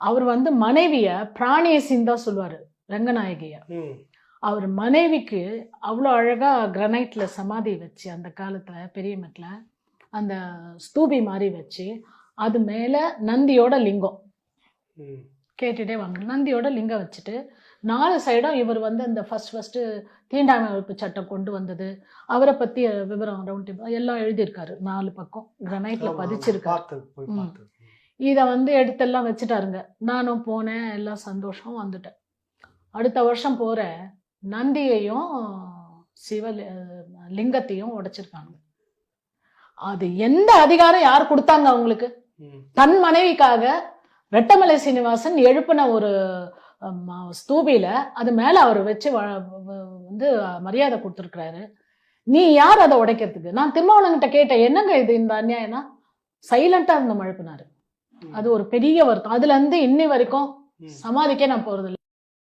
அவர் வந்து மனைவிய பிராணேசின்னு தான் சொல்லுவாரு ரங்கநாயகிய. அவர் மனைவிக்கு அவ்வளோ அழகா கிரனைட்ல சமாதி வச்சு அந்த காலத்துல பெரிய மெட்ல அந்த ஸ்தூபி மாதிரி வச்சு அது மேல நந்தியோட லிங்கம். கேட்டுட்டே வாங்க. நந்தியோட லிங்கம் வச்சுட்டு நாலு சைடும் இவர் வந்து அந்த ஃபர்ஸ்ட் ஃபர்ஸ்ட் தீண்டாமை ஒழிப்பு சட்டம் கொண்டு வந்தது. அவரை பத்தி விவரம் ரவுண்ட் எல்லாம் எழுதியிருக்காரு. நாலு பக்கம் கிரனைட்ல. பதிச்சிருக்காரு. இதை வந்து எடுத்தெல்லாம் வச்சுட்டாருங்க. நானும் போனேன் எல்லாம் சந்தோஷம் வந்துட்டேன். அடுத்த வருஷம் போகிறேன் நந்தியையும் சிவ லிங்கத்தையும் உடைச்சிருக்காங்க. அது எந்த அதிகாரம் யார் கொடுத்தாங்க அவங்களுக்கு. தன் மனைவிக்காக ரெட்டமலை சீனிவாசன் எழுப்பின ஒரு ஸ்தூபியில அது மேல அவர் வச்சு வந்து மரியாதை கொடுத்துருக்கிறாரு. நீ யார் அதை உடைக்கிறதுக்கு? நான் திருமாவளவன்கிட்ட கேட்டேன் என்னங்க இது இந்த அநியாயம்னா? சைலண்டா இருந்த மழுப்பினாரு ம். அது ஒரு பெரிய வருத்தம் அதுல இருந்து இன்னி வரைக்கும் ம். சமாதிக்கே நான் போறது இல்ல